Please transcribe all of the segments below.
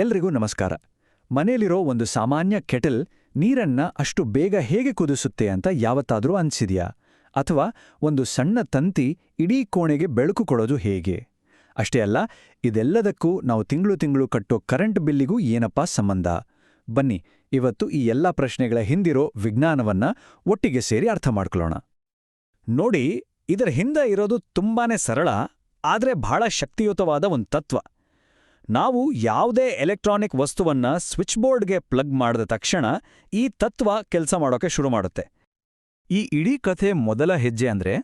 ಎಲ್ರಿಗೂ ನಮಸ್ಕಾರ. ಮನೆಯಲ್ಲಿರೋ ಒಂದು ಸಾಮಾನ್ಯ ಕೆಟಲ್ ನೀರನ್ನ ಅಷ್ಟು ಬೇಗ ಹೇಗೆ ಕುದಿಸುತ್ತೆ ಅಂತ ಯಾವತ್ತಾದರೂ ಅನ್ಸಿದ್ಯಾ? ಅಥವಾ ಒಂದು ಸಣ್ಣ ತಂತಿ ಇಡೀ ಕೋಣೆಗೆ ಬೆಳಕು ಕೊಡೋದು ಹೇಗೆ? ಅಷ್ಟೇ ಅಲ್ಲ, ಇದೆಲ್ಲದಕ್ಕೂ ನಾವು ತಿಂಗಳು ತಿಂಗಳು ಕಟ್ಟೋ ಕರೆಂಟ್ ಬಿಲ್ಲಿಗೂ ಏನಪ್ಪಾ ಸಂಬಂಧ? ಬನ್ನಿ, ಇವತ್ತು ಈ ಎಲ್ಲ ಪ್ರಶ್ನೆಗಳ ಹಿಂದಿರೋ ವಿಜ್ಞಾನವನ್ನ ಒಟ್ಟಿಗೆ ಸೇರಿ ಅರ್ಥ ಮಾಡ್ಕೊಳ್ಳೋಣ. ನೋಡಿ, ಇದರ ಹಿಂದೆ ಇರೋದು ತುಂಬಾನೇ ಸರಳ, ಆದರೆ ಬಹಳ ಶಕ್ತಿಯುತವಾದ ಒಂದು ತತ್ವ. ನಾವು ಯಾವುದೇ ಎಲೆಕ್ಟ್ರಾನಿಕ್ ವಸ್ತುವನ್ನ ಸ್ವಿಚ್ ಬೋರ್ಡ್ಗೆ ಪ್ಲಗ್ ಮಾಡಿದ ತಕ್ಷಣ ಈ ತತ್ವ ಕೆಲಸ ಮಾಡೋಕೆ ಶುರು ಮಾಡುತ್ತೆ. ಈ ಇಡೀ ಕಥೆ ಮೊದಲ ಹೆಜ್ಜೆ ಅಂದ್ರೆ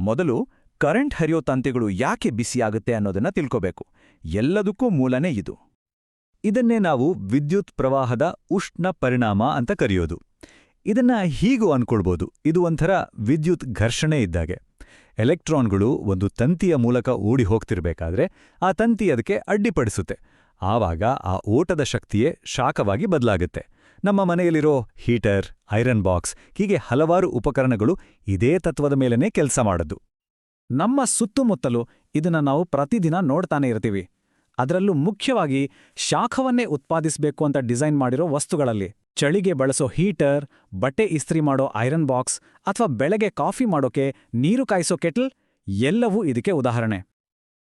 ಮೊದಲು ಕರೆಂಟ್ ಹರಿಯೋ ತಂತಿಗಳು ಯಾಕೆ ಬಿಸಿಯಾಗುತ್ತೆ ಅನ್ನೋದನ್ನ ತಿಳ್ಕೋಬೇಕು. ಎಲ್ಲದಕ್ಕೂ ಮೂಲನೇ ಇದು. ಇದನ್ನೇ ನಾವು ವಿದ್ಯುತ್ ಪ್ರವಾಹದ ಉಷ್ಣ ಪರಿಣಾಮ ಅಂತ ಕರೆಯೋದು. ಇದನ್ನ ಹೀಗೂ ಅನ್ಕೊಳ್ಬೋದು. ಇದು ಒಂಥರ ವಿದ್ಯುತ್ ಘರ್ಷಣೆ ಇದ್ದಾಗೆ. ಎಲೆಕ್ಟ್ರಾನ್ಗಳು ಒಂದು ತಂತಿಯ ಮೂಲಕ ಓಡಿ ಹೋಗ್ತಿರ್ಬೇಕಾದ್ರೆ ಆ ತಂತಿ ಅದಕ್ಕೆ ಅಡ್ಡಿಪಡಿಸುತ್ತೆ. ಆವಾಗ ಆ ಓಟದ ಶಕ್ತಿಯೇ ಶಾಖವಾಗಿ ಬದಲಾಗುತ್ತೆ. ನಮ್ಮ ಮನೆಯಲ್ಲಿರೋ ಹೀಟರ್, ಐರನ್ ಬಾಕ್ಸ್ ಹೀಗೆ ಹಲವಾರು ಉಪಕರಣಗಳು ಇದೇ ತತ್ವದ ಮೇಲೇ ಕೆಲಸ ಮಾಡದ್ದು ನಮ್ಮ ಸುತ್ತಮುತ್ತಲು ಇದನ್ನ ನಾವು ಪ್ರತಿದಿನ ನೋಡ್ತಾನೆ ಇರ್ತೀವಿ. ಅದರಲ್ಲೂ ಮುಖ್ಯವಾಗಿ ಶಾಖವನ್ನೇ ಉತ್ಪಾದಿಸಬೇಕು ಅಂತ ಡಿಸೈನ್ ಮಾಡಿರೋ ವಸ್ತುಗಳಲ್ಲಿ ಚಳಿಗೆ ಬಳಸೋ ಹೀಟರ್, ಬಟ್ಟೆ ಇಸ್ತ್ರಿ ಮಾಡೋ ಐರನ್ ಬಾಕ್ಸ್ ಅಥವಾ ಬೆಳಗ್ಗೆ ಕಾಫಿ ಮಾಡೋಕೆ ನೀರು ಕಾಯಿಸೋ ಕೆಟಲ್ ಎಲ್ಲವೂ ಇದಕ್ಕೆ ಉದಾಹರಣೆ.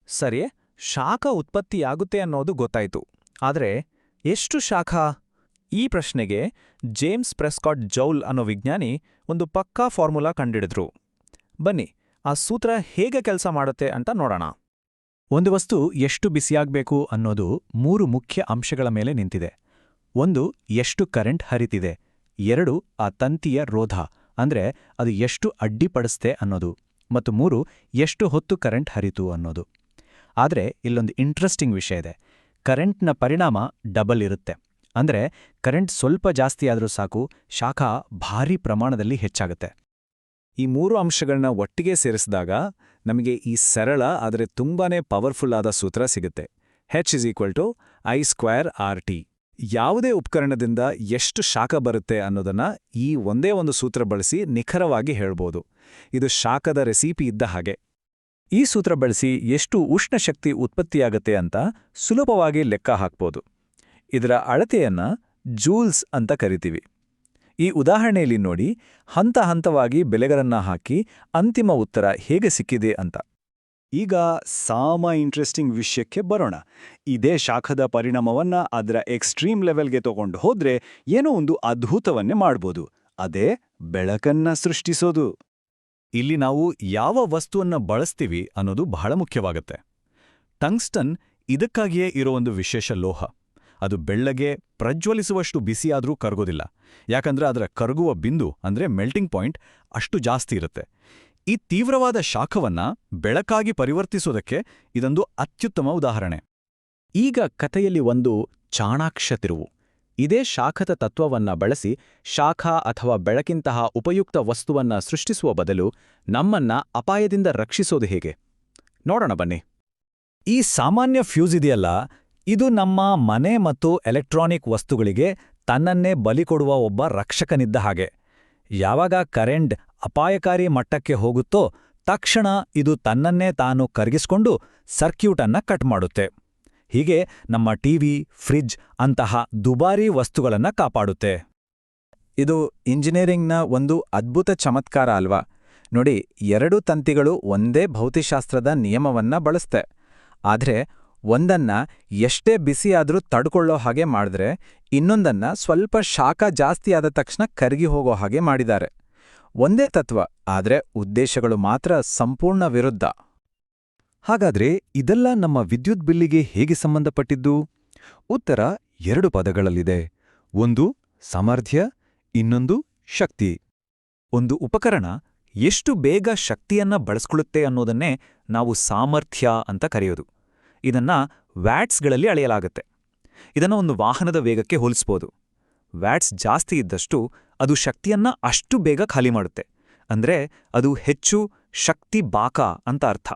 ಸರಿ, ಶಾಖ ಉತ್ಪತ್ತಿಯಾಗುತ್ತೆ ಅನ್ನೋದು ಗೊತ್ತಾಯ್ತು. ಆದರೆ ಎಷ್ಟು ಶಾಖ? ಈ ಪ್ರಶ್ನೆಗೆ ಜೇಮ್ಸ್ ಪ್ರೆಸ್ಕಾಟ್ ಜೌಲ್ ಅನ್ನೋ ವಿಜ್ಞಾನಿ ಒಂದು ಪಕ್ಕಾ ಫಾರ್ಮುಲಾ ಕಂಡಿಡಿದ್ರು. ಬನ್ನಿ, ಆ ಸೂತ್ರ ಹೇಗೆ ಕೆಲಸ ಮಾಡುತ್ತೆ ಅಂತ ನೋಡೋಣ. ಒಂದು ವಸ್ತು ಎಷ್ಟು ಬಿಸಿಯಾಗಬೇಕು ಅನ್ನೋದು ಮೂರು ಮುಖ್ಯ ಅಂಶಗಳ ಮೇಲೆ ನಿಂತಿದೆ. ಒಂದು, ಎಷ್ಟು ಕರೆಂಟ್ ಹರಿತಿದೆ. ಎರಡು, ಆ ತಂತಿಯ ರೋಧ, ಅಂದ್ರೆ ಅದು ಎಷ್ಟು ಅಡ್ಡಿಪಡಿಸ್ತೆ ಅನ್ನೋದು. ಮತ್ತು ಮೂರು, ಎಷ್ಟು ಹೊತ್ತು ಕರೆಂಟ್ ಹರಿತು ಅನ್ನೋದು. ಆದರೆ ಇಲ್ಲೊಂದು ಇಂಟ್ರೆಸ್ಟಿಂಗ್ ವಿಷಯ ಇದೆ. ಕರೆಂಟ್ನ ಪರಿಣಾಮ ಡಬಲ್ ಇರುತ್ತೆ. ಅಂದ್ರೆ ಕರೆಂಟ್ ಸ್ವಲ್ಪ ಜಾಸ್ತಿ ಆದರೂ ಸಾಕು, ಶಾಖ ಭಾರೀ ಪ್ರಮಾಣದಲ್ಲಿ ಹೆಚ್ಚಾಗುತ್ತೆ. ಈ ಮೂರು ಅಂಶಗಳನ್ನ ಒಟ್ಟಿಗೆ ಸೇರಿಸಿದಾಗ ನಮಗೆ ಈ ಸರಳ, ಆದರೆ ತುಂಬಾನೇ ಪವರ್ಫುಲ್ ಆದ ಸೂತ್ರ ಸಿಗುತ್ತೆ. H is equal to I square R T ಯಾವುದೇ ಉಪಕರಣದಿಂದ ಎಷ್ಟು ಶಾಖ ಬರುತ್ತೆ ಅನ್ನೋದನ್ನ ಈ ಒಂದೇ ಒಂದು ಸೂತ್ರ ಬಳಸಿ ನಿಖರವಾಗಿ ಹೇಳ್ಬೋದು. ಇದು ಶಾಖದ ರೆಸಿಪಿ ಇದ್ದ ಹಾಗೆ. ಈ ಸೂತ್ರ ಬಳಸಿ ಎಷ್ಟು ಉಷ್ಣ ಶಕ್ತಿ ಉತ್ಪತ್ತಿಯಾಗತ್ತೆ ಅಂತ ಸುಲಭವಾಗಿ ಲೆಕ್ಕ ಹಾಕ್ಬೋದು. ಇದರ ಅಳತೆಯನ್ನ ಜೂಲ್ಸ್ ಅಂತ ಕರಿತೀವಿ. ಈ ಉದಾಹರಣೆಯಲ್ಲಿ ನೋಡಿ, ಹಂತ ಹಂತವಾಗಿ ಬೆಲೆಗಳನ್ನ ಹಾಕಿ ಅಂತಿಮ ಉತ್ತರ ಹೇಗೆ ಸಿಕ್ಕಿದೆ ಅಂತ. ಈಗ ಸಾಮ ಇಂಟ್ರೆಸ್ಟಿಂಗ್ ವಿಷಯಕ್ಕೆ ಬರೋಣ. ಇದೇ ಶಾಖದ ಪರಿಣಾಮವನ್ನ ಅದರ ಎಕ್ಸ್ಟ್ರೀಮ್ ಲೆವೆಲ್ಗೆ ತಗೊಂಡು ಹೋದ್ರೆ ಏನೋ ಒಂದು ಅದ್ಭುತವನ್ನೇ ಮಾಡ್ಬೋದು. ಅದೇ ಬೆಳಕನ್ನ ಸೃಷ್ಟಿಸೋದು. ಇಲ್ಲಿ ನಾವು ಯಾವ ವಸ್ತುವನ್ನ ಬಳಸ್ತೀವಿ ಅನ್ನೋದು ಬಹಳ ಮುಖ್ಯವಾಗತ್ತೆ. ಟಂಗ್ಸ್ಟನ್ ಇದಕ್ಕಾಗಿಯೇ ಇರೋ ಒಂದು ವಿಶೇಷ ಲೋಹ. ಅದು ಬೆಳ್ಳಗೆ ಪ್ರಜ್ವಲಿಸುವಷ್ಟು ಬಿಸಿಯಾದರೂ ಕರಗೋದಿಲ್ಲ. ಯಾಕಂದ್ರೆ ಅದರ ಕರಗುವ ಬಿಂದು ಅಂದ್ರೆ ಮೆಲ್ಟಿಂಗ್ ಪಾಯಿಂಟ್ ಅಷ್ಟು ಜಾಸ್ತಿ ಇರುತ್ತೆ. ಈ ತೀವ್ರವಾದ ಶಾಖವನ್ನ ಬೆಳಕಾಗಿ ಪರಿವರ್ತಿಸೋದಕ್ಕೆ ಇದೊಂದು ಅತ್ಯುತ್ತಮ ಉದಾಹರಣೆ. ಈಗ ಕಥೆಯಲ್ಲಿ ಒಂದು ಚಾಣಾಕ್ಷ ತಿರುವು ಇದೇ ಶಾಖದ ತತ್ವವನ್ನ ಬಳಸಿ ಶಾಖ ಅಥವಾ ಬೆಳಕಿಂತಹ ಉಪಯುಕ್ತ ವಸ್ತುವನ್ನ ಸೃಷ್ಟಿಸುವ ಬದಲು ನಮ್ಮನ್ನ ಅಪಾಯದಿಂದ ರಕ್ಷಿಸೋದು ಹೇಗೆ? ನೋಡೋಣ ಬನ್ನಿ. ಈ ಸಾಮಾನ್ಯ ಫ್ಯೂಸ್ ಇದೆಯಲ್ಲ, ಇದು ನಮ್ಮ ಮನೆ ಮತ್ತು ಎಲೆಕ್ಟ್ರಾನಿಕ್ ವಸ್ತುಗಳಿಗೆ ತನ್ನನ್ನೇ ಬಲಿ ಕೊಡುವ ಒಬ್ಬ ರಕ್ಷಕನಿದ್ದ ಹಾಗೆ. ಯಾವಾಗ ಕರೆಂಟ್ ಅಪಾಯಕಾರಿ ಮಟ್ಟಕ್ಕೆ ಹೋಗುತ್ತೋ ತಕ್ಷಣ ಇದು ತನ್ನನ್ನೇ ತಾನು ಕರಗಿಸ್ಕೊಂಡು ಸರ್ಕ್ಯೂಟನ್ನ ಕಟ್ ಮಾಡುತ್ತೆ. ಹೀಗೆ ನಮ್ಮ ಟಿವಿ, ಫ್ರಿಜ್ ಅಂತಹ ದುಬಾರಿ ವಸ್ತುಗಳನ್ನ ಕಾಪಾಡುತ್ತೆ. ಇದು ಇಂಜಿನಿಯರಿಂಗ್ನ ಒಂದು ಅದ್ಭುತ ಚಮತ್ಕಾರ ಅಲ್ವಾ? ನೋಡಿ, ಎರಡು ತಂತಿಗಳು ಒಂದೇ ಭೌತಿಶಾಸ್ತ್ರದ ನಿಯಮವನ್ನ ಬಳಸ್ತೆ. ಆದ್ರೆ ಒಂದನ್ನ ಎಷ್ಟೇ ಬಿಸಿಯಾದರೂ ತಡ್ಕೊಳ್ಳೋ ಹಾಗೆ ಮಾಡಿದ್ರೆ ಇನ್ನೊಂದನ್ನ ಸ್ವಲ್ಪ ಶಾಖ ಜಾಸ್ತಿ ಆದ ತಕ್ಷಣ ಕರಗಿ ಹೋಗೋ ಹಾಗೆ ಮಾಡಿದ್ದಾರೆ. ಒಂದೇ ತತ್ವ, ಆದರೆ ಉದ್ದೇಶಗಳು ಮಾತ್ರ ಸಂಪೂರ್ಣ ವಿರುದ್ಧ. ಹಾಗಾದ್ರೆ ಇದೆಲ್ಲ ನಮ್ಮ ವಿದ್ಯುತ್ ಬಿಲ್ಲಿಗೆ ಹೇಗೆ ಸಂಬಂಧಪಟ್ಟಿದ್ದು? ಉತ್ತರ ಎರಡು ಪದಗಳಲ್ಲಿದೆ. ಒಂದು, ಸಾಮರ್ಥ್ಯ, ಇನ್ನೊಂದು, ಶಕ್ತಿ. ಒಂದು ಉಪಕರಣ ಎಷ್ಟು ಬೇಗ ಶಕ್ತಿಯನ್ನ ಬಳಸ್ಕೊಳ್ಳುತ್ತೆ ಅನ್ನೋದನ್ನೇ ನಾವು ಸಾಮರ್ಥ್ಯ ಅಂತ ಕರೆಯೋದು. ಇದನ್ನ ವ್ಯಾಟ್ಸ್ಗಳಲ್ಲಿ ಅಳೆಯಲಾಗುತ್ತೆ. ಇದನ್ನ ಒಂದು ವಾಹನದ ವೇಗಕ್ಕೆ ಹೋಲಿಸ್ಬೋದು. ವ್ಯಾಟ್ಸ್ ಜಾಸ್ತಿ ಇದ್ದಷ್ಟು ಅದು ಶಕ್ತಿಯನ್ನ ಅಷ್ಟು ಬೇಗ ಖಾಲಿ ಮಾಡುತ್ತೆ. ಅಂದ್ರೆ ಅದು ಹೆಚ್ಚು ಶಕ್ತಿ ಬಾಕ ಅಂತ ಅರ್ಥ.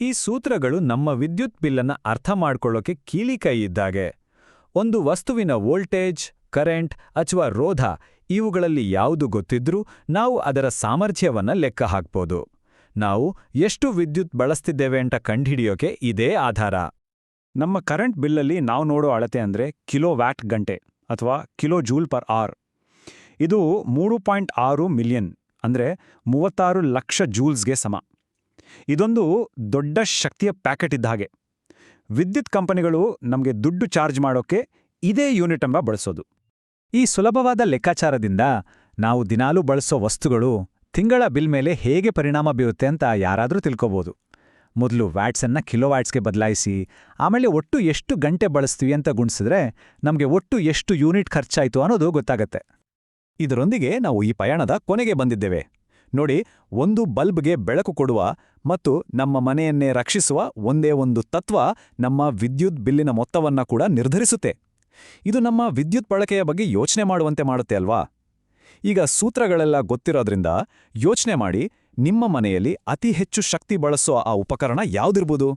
ಈ ಸೂತ್ರಗಳು ನಮ್ಮ ವಿದ್ಯುತ್ ಬಿಲ್ಲನ್ನು ಅರ್ಥ ಮಾಡ್ಕೊಳ್ಳೋಕೆ ಕೀಲಿಕೈ ಇದ್ದಾಗೆ. ಒಂದು ವಸ್ತುವಿನ ವೋಲ್ಟೇಜ್, ಕರೆಂಟ್ ಅಥವಾ ರೋಧ ಇವುಗಳಲ್ಲಿ ಯಾವುದು ಗೊತ್ತಿದ್ರೂ ನಾವು ಅದರ ಸಾಮರ್ಥ್ಯವನ್ನ ಲೆಕ್ಕ ಹಾಕ್ಬೋದು. ನಾವು ಎಷ್ಟು ವಿದ್ಯುತ್ ಬಳಸ್ತಿದ್ದೇವೆ ಅಂತ ಕಂಡುಹಿಡಿಯೋಕೆ ಇದೇ ಆಧಾರ. ನಮ್ಮ ಕರೆಂಟ್ ಬಿಲ್ಲಲ್ಲಿ ನಾವು ನೋಡೋ ಅಳತೆ ಅಂದರೆ ಕಿಲೋ ವ್ಯಾಟ್ ಗಂಟೆ ಅಥವಾ ಕಿಲೋ ಜೂಲ್ ಪರ್ ಆರ್. ಇದು ಮೂರು ಪಾಯಿಂಟ್ ಆರು ಮಿಲಿಯನ್ ಅಂದರೆ ಮೂವತ್ತಾರು ಲಕ್ಷ ಜೂಲ್ಸ್ಗೆ ಸಮ. ಇದೊಂದು ದೊಡ್ಡ ಶಕ್ತಿಯ ಪ್ಯಾಕೆಟ್ ಇದ್ದ ಹಾಗೆ. ವಿದ್ಯುತ್ ಕಂಪನಿಗಳು ನಮಗೆ ದುಡ್ಡು ಚಾರ್ಜ್ ಮಾಡೋಕ್ಕೆ ಇದೇ ಯೂನಿಟ್ ಎಂಬ ಬಳಸೋದು. ಈ ಸುಲಭವಾದ ಲೆಕ್ಕಾಚಾರದಿಂದ ನಾವು ದಿನಾಲೂ ಬಳಸೋ ವಸ್ತುಗಳು ತಿಂಗಳ ಬಿಲ್ ಮೇಲೆ ಹೇಗೆ ಪರಿಣಾಮ ಬೀರುತ್ತೆ ಅಂತ ಯಾರಾದರೂ ತಿಳ್ಕೋಬೋದು. ಮೊದಲು ವ್ಯಾಟ್ಸನ್ನ ಕಿಲೋವ್ಯಾಟ್ಸ್ಗೆ ಬದಲಾಯಿಸಿ, ಆಮೇಲೆ ಒಟ್ಟು ಎಷ್ಟು ಗಂಟೆ ಬಳಸ್ತೀವಿ ಅಂತ ಗುಣಿಸಿದ್ರೆ ನಮಗೆ ಒಟ್ಟು ಎಷ್ಟು ಯೂನಿಟ್ ಖರ್ಚಾಯಿತು ಅನ್ನೋದು ಗೊತ್ತಾಗತ್ತೆ. ಇದರೊಂದಿಗೆ ನಾವು ಈ ಪಯಣದ ಕೊನೆಗೆ ಬಂದಿದ್ದೇವೆ. ನೋಡಿ, ಒಂದು ಬಲ್ಬ್ಗೆ ಬೆಳಕು ಕೊಡುವ ಮತ್ತು ನಮ್ಮ ಮನೆಯನ್ನೇ ರಕ್ಷಿಸುವ ಒಂದೇ ಒಂದು ತತ್ವ ನಮ್ಮ ವಿದ್ಯುತ್ ಬಿಲ್ಲಿನ ಮೊತ್ತವನ್ನ ಕೂಡ ನಿರ್ಧರಿಸುತ್ತೆ. ಇದು ನಮ್ಮ ವಿದ್ಯುತ್ ಬಳಕೆಯ ಬಗ್ಗೆ ಯೋಚನೆ ಮಾಡುವಂತೆ ಮಾಡುತ್ತೆ ಅಲ್ವಾ? ಈಗ ಸೂತ್ರಗಳೆಲ್ಲ ಗೊತ್ತಿರೋದ್ರಿಂದ ಯೋಚನೆ ಮಾಡಿ ನಿಮ್ಮ ಮನೆಯಲ್ಲಿ ಅತಿ ಹೆಚ್ಚು ಶಕ್ತಿ ಬಳಸೋ ಆ ಉಪಕರಣ ಯಾವ್ದಿರ್ಬೋದು?